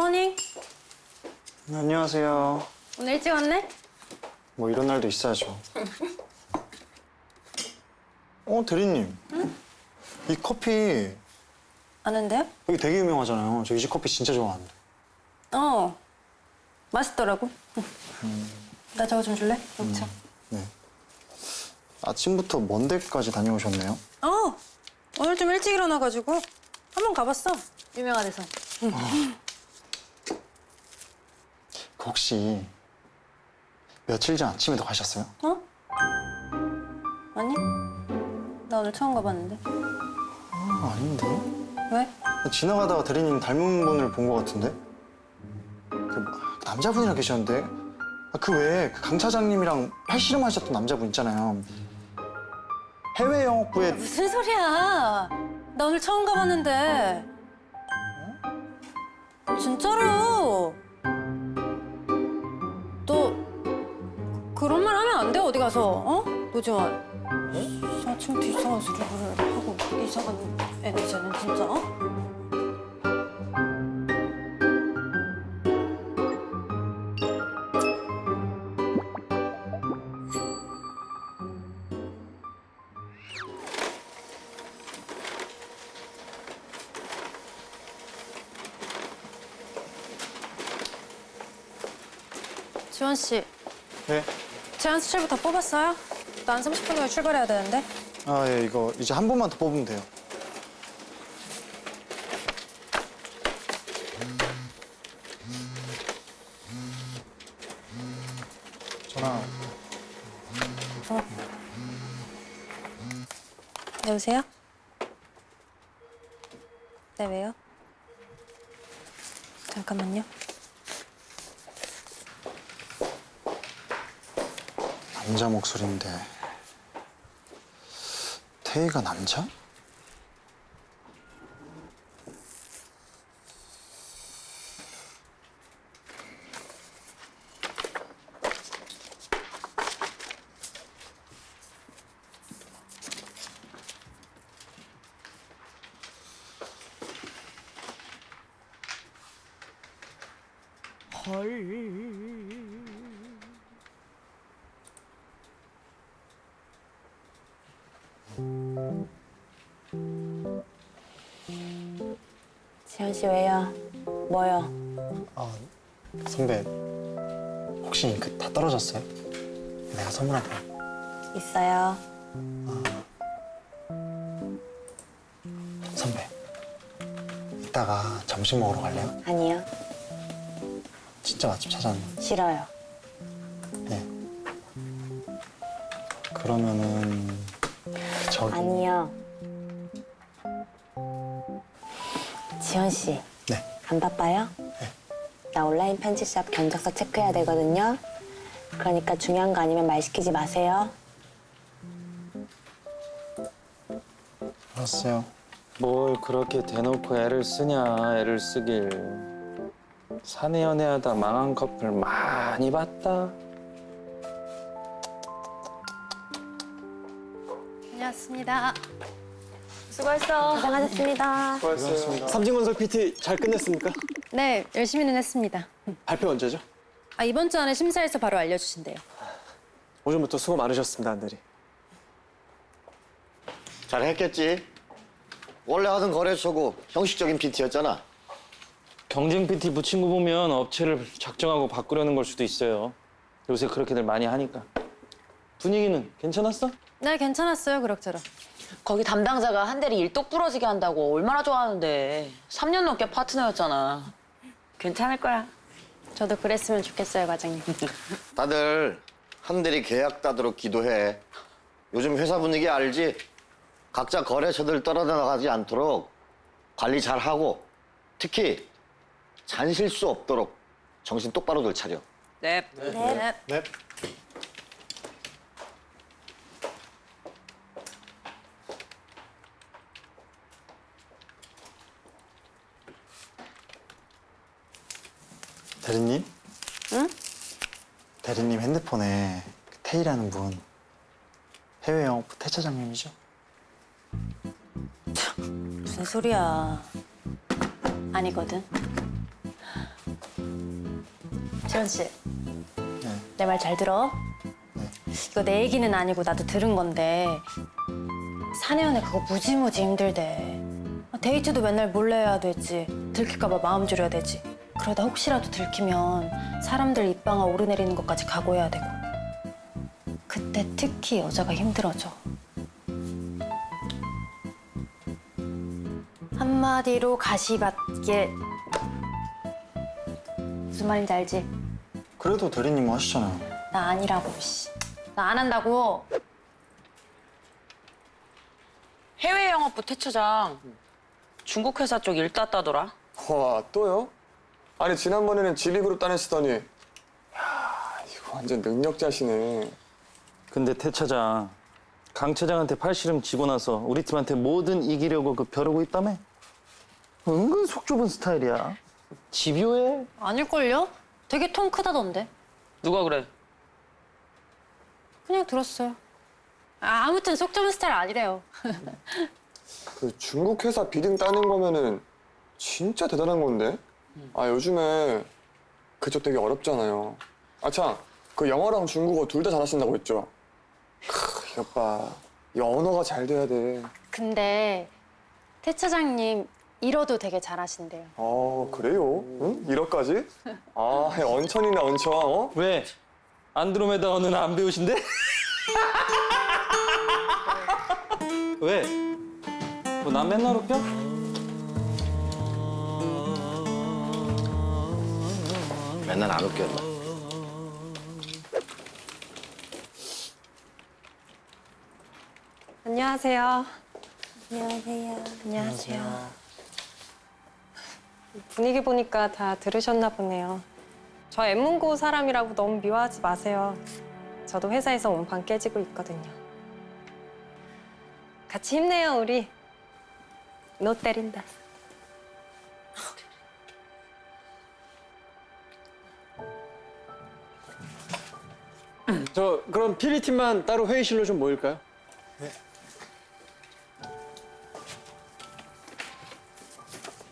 굿모닝. 네, 안녕하세요. 오늘 일찍 왔네? 뭐 이런 날도 있어야죠. 어, 대리님. 이 커피 아는데요? 여기 되게 유명하잖아요. 저이집 커피 진짜 좋아하는데. 어. 맛있더라고. 나 저거 좀 줄래? 녹차. 네. 아침부터 먼 데까지 다녀오셨네요. 어. 오늘 좀 일찍 일어나가지고 한 번 가봤어. 유명한 데서. 그 혹시 며칠 전 아침에도 가셨어요? 어? 아니? 나 오늘 처음 가봤는데. 아, 아닌데. 왜? 지나가다가 대리님 닮은 분을 본 것 같은데? 그 남자분이랑 계셨는데? 아, 그 외에 그강 차장님이랑 팔씨름 하셨던 남자분 있잖아요. 해외 영업부에 무슨 소리야? 나 오늘 처음 가봤는데. 진짜로. 너 그런 말 하면 안 돼 어디 가서 어? 노지원. 아침부터 이상한 소리를 하고 이상한 애들 쟤는 진짜. 어? 지원 씨, 네. 제안 수 출부 다 뽑았어요? 난 30분 후에 출발해야 되는데. 아, 예, 이거 이제 한 번만 더 뽑으면 돼요. 전화. 여보세요? 네, 왜요? 잠깐만요. 남자 목소리인데. 태희가 남자? 지현 씨 왜요? 뭐요? 아, 선배. 혹시 그다 떨어졌어요? 내가 선물할게. 있어요. 선배. 이따가 점심 먹으러 갈래요? 아니요. 진짜 맛집 찾았는데. 싫어요. 네. 그러면은 저기 아니요. 지현 씨, 네. 안 바빠요? 네. 나 온라인 편집샵 견적서 체크해야 되거든요. 그러니까 중요한 거 아니면 말 시키지 마세요. 알았어요. 뭘 그렇게 대놓고 애를 쓰냐 애를 쓰길 사내 연애하다 망한 커플 많이 봤다 안녕하십니다. 수고했어. 고생하셨습니다. 삼진건설 PT 잘 끝냈습니까? 네, 열심히는 했습니다. 발표 언제죠? 아, 이번 주 안에 심사해서 바로 알려주신대요. 오전부터 수고 많으셨습니다, 안대리. 잘 했겠지. 원래 하던 거래처고 형식적인 PT였잖아. 경쟁 PT 붙인 거 보면 업체를 작정하고 바꾸려는 걸 수도 있어요 요새 그렇게들 많이 하니까 분위기는 괜찮았어? 네, 괜찮았어요, 그럭저럭. 거기 담당자가 한 대리 일 똑 부러지게 한다고 얼마나 좋아하는데 3년 넘게 파트너였잖아. 괜찮을 거야. 저도 그랬으면 좋겠어요, 과장님. 다들 한대리 계약 따도록 기도해. 요즘 회사 분위기 알지? 각자 거래처들 떨어져나가지 않도록 관리 잘 하고 특히 잔실수 없도록 정신 똑바로 들 차려. 네. 네. 네. 대리님? 응? 대리님 핸드폰에 그 태희라는 분 해외 영업부 태 차장님이죠? 무슨 소리야. 아니거든. 지원 씨, 내말 잘 들어. 이거 내 얘기는 아니고 나도 들은 건데 사내연애 그거 무지무지 힘들대. 아, 데이트도 맨날 몰래 해야 되지. 들킬까 봐 마음 졸여야 되지. 그러다 혹시라도 들키면 사람들 입방아 오르내리는 것까지 각오해야 되고. 그때 특히 여자가 힘들어져. 한마디로 가시밭길. 무슨 말인지 알지? 그래도 대리님 하시잖아요. 나 아니라고, 씨. 나 안 한다고. 해외 영업부 태처장 중국 회사 쪽 일 땄다더라. 와 또요? 아니 지난번에는 지리그룹 따내시더니 야 이거 완전 능력자시네. 근데 태 차장 강 차장한테 팔씨름 지고 나서 우리 팀한테 뭐든 이기려고 그 벼르고 있다며? 은근 속 좁은 스타일이야. 집요해. 아닐걸요? 되게 통 크다던데. 누가 그래? 그냥 들었어요. 아, 아무튼 속 좁은 스타일 아니래요. 그 중국 회사 비딩 따는 거면은 진짜 대단한 건데. 아 요즘에 그쪽 되게 어렵잖아요. 아참 그 영어랑 중국어 둘 다 잘하신다고 했죠? 크 이것 봐. 이 언어가 잘 돼야 돼. 근데 태 차장님 일어도 되게 잘하신대요. 아 그래요? 응? 이러까지? 아 언천이네 언천. 어? 왜? 안드로메다 언어는 안 배우신대? 왜? 뭐난 맨날 웃겨? 맨날 안 웃겼나? 안녕하세요. 안녕하세요. 안녕하세요. 분위기 보니까 다 들으셨나 보네요. 저 엠문고 사람이라고 너무 미워하지 마세요. 저도 회사에서 온판 깨지고 있거든요. 같이 힘내요, 우리. 너 때린다. 저 그럼 피리 팀만 따로 회의실로 좀 모일까요?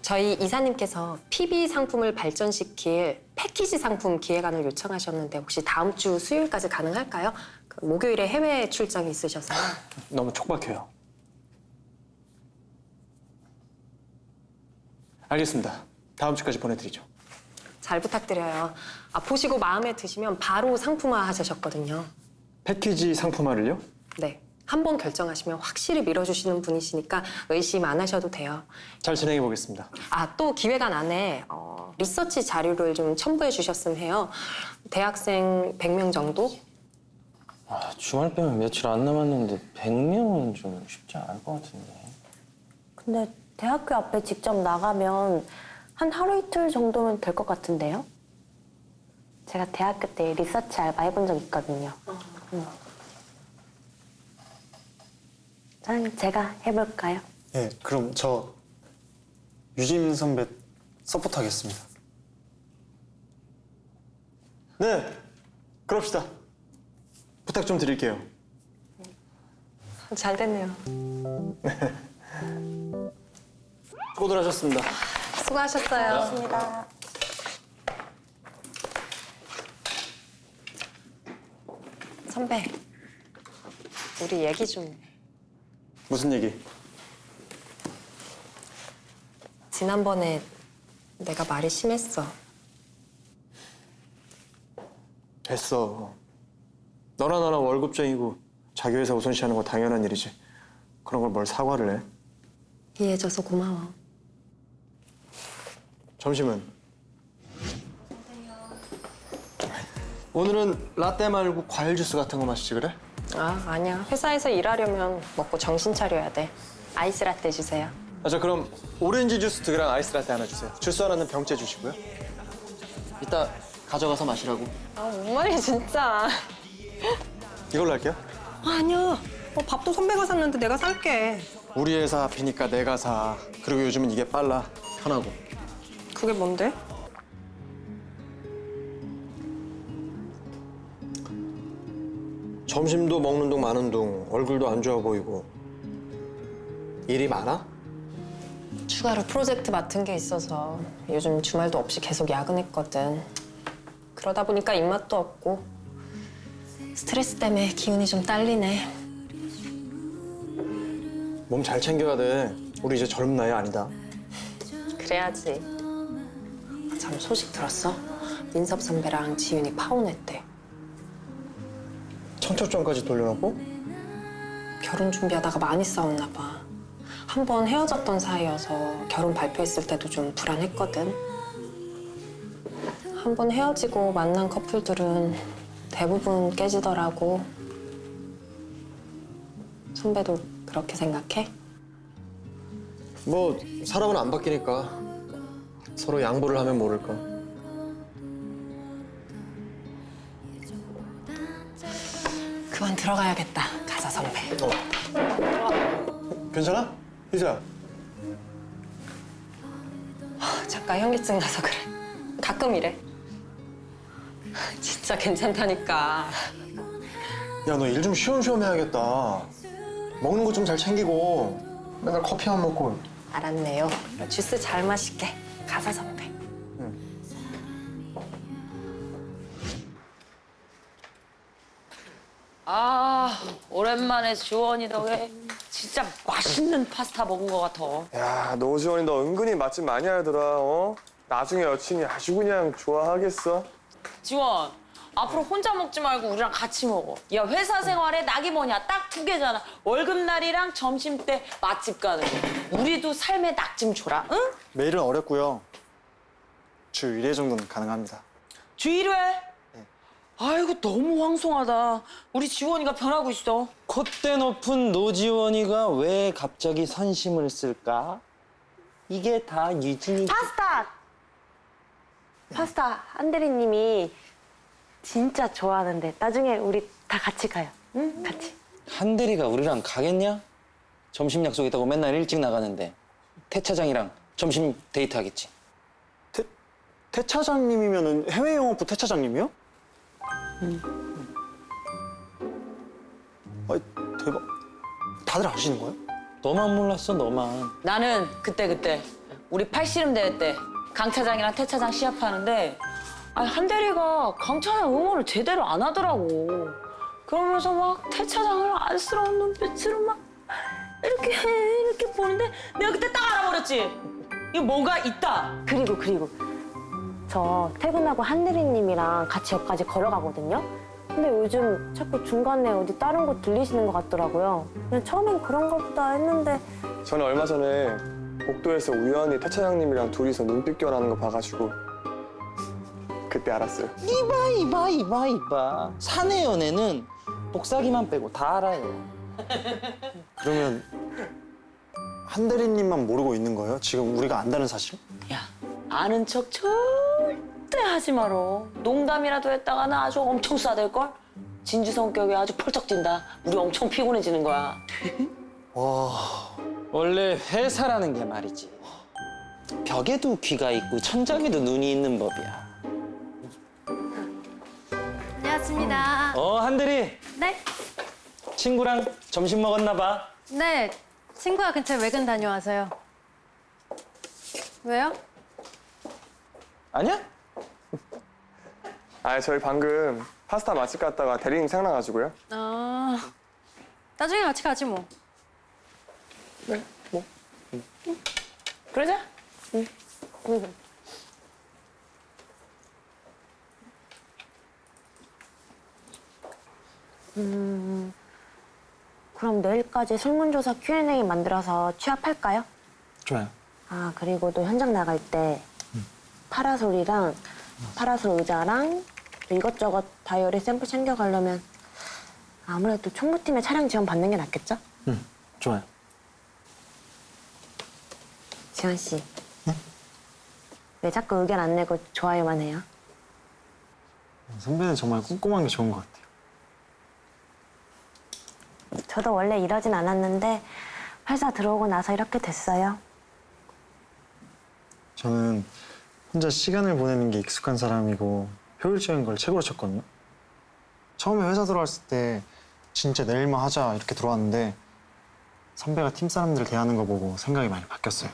저희 이사님께서 PB 상품을 발전시킬 패키지 상품 기획안을 요청하셨는데 혹시 다음 주 수요일까지 가능할까요? 그 목요일에 해외 출장이 있으셔서요. 너무 촉박해요. 알겠습니다. 다음 주까지 보내드리죠. 잘 부탁드려요. 아, 보시고 마음에 드시면 바로 상품화 하셨거든요. 패키지 상품화를요? 네. 한 번 결정하시면 확실히 밀어주시는 분이시니까 의심 안 하셔도 돼요. 잘 진행해 보겠습니다. 아, 또 기획안 안에 어, 리서치 자료를 좀 첨부해 주셨으면 해요. 대학생 100명 정도? 아, 주말 빼면 며칠 안 남았는데 100명은 좀 쉽지 않을 것 같은데. 근데 대학교 앞에 직접 나가면 한 하루 이틀 정도면 될 것 같은데요? 제가 대학교 때 리서치 알바 해본 적 있거든요. 음. 사장님, 제가 해볼까요? 네, 그럼 저 유진 선배 서포트하겠습니다. 네, 그럽시다. 부탁 좀 드릴게요. 잘 됐네요. 수고들 하셨습니다. 수고하셨어요. 선배, 우리 얘기 좀 해. 무슨 얘기? 지난번에 내가 말이 심했어. 됐어. 너랑 나랑 월급쟁이고 자기 회사 우선시하는 거 당연한 일이지. 그런 걸 뭘 사과를 해? 이해해줘서 고마워. 점심은? 오늘은 라떼 말고 과일 주스 같은 거 마시지 그래? 아, 아니야. 회사에서 일하려면 먹고 정신 차려야 돼. 아이스 라떼 주세요. 아, 저 그럼 오렌지 주스 두 개랑 아이스 라떼 하나 주세요. 주스 하나는 병째 주시고요. 이따 가져가서 마시라고. 아, 뭔 말이야, 진짜. 이걸로 할게요. 아, 아니야. 어, 밥도 선배가 샀는데 내가 살게. 우리 회사 앞이니까 내가 사. 그리고 요즘은 이게 빨라. 편하고. 그게 뭔데? 점심도 먹는 둥 마는 둥 얼굴도 안 좋아 보이고 일이 많아? 추가로 프로젝트 맡은 게 있어서 요즘 주말도 없이 계속 야근했거든. 그러다 보니까 입맛도 없고 스트레스 때문에 기운이 좀 딸리네. 몸 잘 챙겨야 돼. 우리 이제 젊은 나이 아니다. 그래야지. 참 소식 들었어? 민섭 선배랑 지윤이 파혼했대. 청첩장까지 돌려놓고? 결혼 준비하다가 많이 싸웠나 봐. 한 번 헤어졌던 사이여서 결혼 발표했을 때도 좀 불안했거든. 한 번 헤어지고 만난 커플들은 대부분 깨지더라고. 선배도 그렇게 생각해? 뭐 사람은 안 바뀌니까 서로 양보를 하면 모를까. 그만 들어가야겠다. 가자 선배. 괜찮아? 희수야. 잠깐 현기증 나서 그래. 가끔 이래. 진짜 괜찮다니까. 야, 너 일 좀 쉬엄쉬엄 해야겠다. 먹는 거 좀 잘 챙기고 맨날 커피만 먹고. 알았네요. 주스 잘 마실게. 가자 선배. 아 오랜만에 지원이 덕에 진짜 맛있는 파스타 먹은 것 같아. 야, 노지원이 너 은근히 맛집 많이 알더라. 어? 나중에 여친이 아주 그냥 좋아하겠어. 지원 앞으로 혼자 먹지 말고 우리랑 같이 먹어. 야 회사 생활에 낙이 뭐냐 딱 두 개잖아. 월급날이랑 점심 때 맛집 가는 거. 우리도 삶에 낙 좀 줘라. 응? 매일은 어렵고요. 주 1회 정도는 가능합니다. 주 1회? 아이고 너무 황송하다. 우리 지원이가 변하고 있어. 콧대 높은 노지원이가 왜 갑자기 선심을 쓸까? 이게 다 유진이 파스타! 파스타 한대리님이 진짜 좋아하는데 나중에 우리 다 같이 가요. 응? 같이. 한대리가 우리랑 가겠냐? 점심 약속 있다고 맨날 일찍 나가는데 태 차장이랑 점심 데이트 하겠지. 태, 태 차장님이면은 해외 영업부 태 차장님이요? 아, 대박. 다들 아시는 거예요? 너만 몰랐어 너만. 나는 그때 그때 우리 팔씨름 대회 때 강 차장이랑 태 차장 시합하는데 아니 한 대리가 강 차장 응원을 제대로 안 하더라고. 그러면서 막 태 차장을 안쓰러운 눈빛으로 막 이렇게 이렇게 보는데 내가 그때 딱 알아버렸지. 이거 뭔가 있다. 그리고 그리고 저 퇴근하고 한대리님이랑 같이 역까지 걸어가거든요. 근데 요즘 자꾸 중간에 어디 다른 곳 들리시는 것 같더라고요. 그냥 처음엔 그런가 보다 했는데 저는 얼마 전에 복도에서 우연히 태 차장님이랑 둘이서 눈빛 교환하는 거 봐가지고 그때 알았어요. 이봐 이봐 이봐 이봐. 사내 연애는 복사기만 빼고 다 알아요. 그러면 한 대리님만 모르고 있는 거예요? 지금 우리가 안다는 사실? 야 아는 척 절대 하지 마라. 농담이라도 했다가는 아주 엄청 싸댈 걸. 진주 성격이 아주 펄쩍 뛴다. 우리 엄청 피곤해지는 거야. 와, 원래 회사라는 게 말이지. 벽에도 귀가 있고 천장에도 눈이 있는 법이야. 안녕하십니다. 어 한대리 네? 친구랑 점심 먹었나 봐. 네. 친구가 근처에 외근 다녀와서요. 왜요? 아니야? 아, 저희 방금 파스타 맛집 갔다가 대리님 생각나가지고요. 아, 나중에 같이 가지 뭐. 네, 뭐. 그러자. 그럼 내일까지 설문조사 Q&A 만들어서 취합할까요? 좋아요. 아 그리고 또 현장 나갈 때 파라솔이랑 파라솔 의자랑 또 이것저것 다이어리 샘플 챙겨가려면 아무래도 총무팀의 차량 지원 받는 게 낫겠죠? 응, 좋아요. 지원 씨. 왜 자꾸 의견 안 내고 좋아요만 해요? 선배는 정말 꼼꼼한 게 좋은 것 같아요. 저도 원래 이러진 않았는데 회사 들어오고 나서 이렇게 됐어요. 저는 혼자 시간을 보내는 게 익숙한 사람이고 효율적인 걸 최고로 쳤거든요. 처음에 회사 들어왔을 때 진짜 내일만 하자 이렇게 들어왔는데 선배가 팀 사람들 대하는 거 보고 생각이 많이 바뀌었어요.